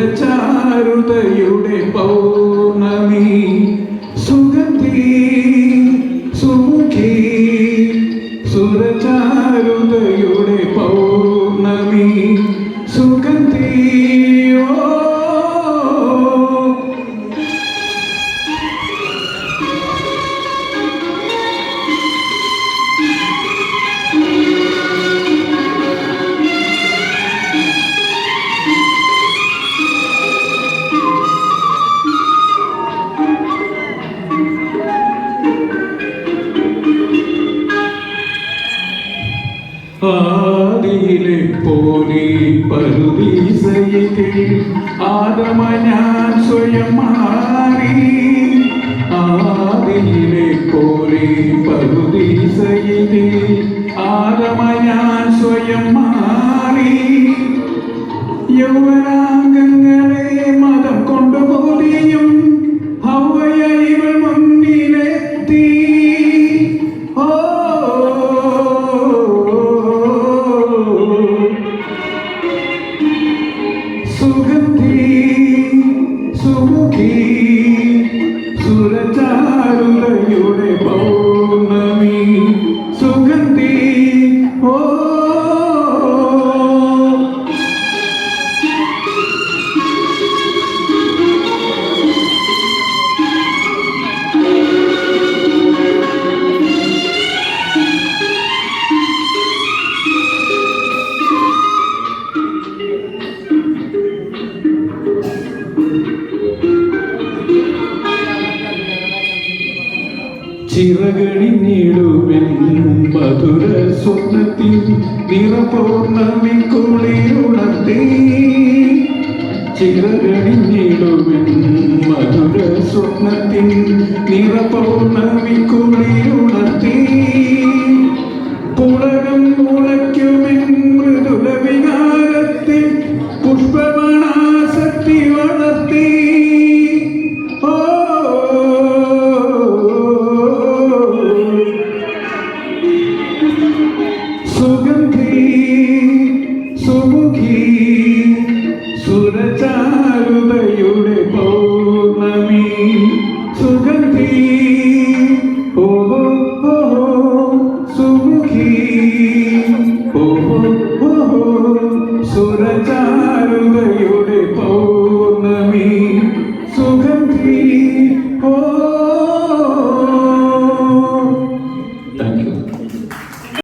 സുരചാരുതയുടെ പൗർണമി സുഗന്ധി സുമുഖി സുരചാരുതയുടെ പൗർണമി. ആദിയിലെ പോലെ പരുദീസയിലെ ആദമ ഞാൻ സ്വയം മാറി ആദിയിലെ പോലെ പരുദീസയിലെ ആദമ ഞാൻ സ്വയം മാറി യൗവനാംഗങ്ങളെ സുമുഖി സുരചാരുലയുടെ ചിറകണിഞ്ഞിടുമെൻ മധുര സ്വപ്നത്തിൽ നിറപൂർണമി കുളിരുണർത്തി ചിറകണിഞ്ഞിടുമെൻ മധുര സ്വപ്നത്തിൽ നിറപൂർണമി you,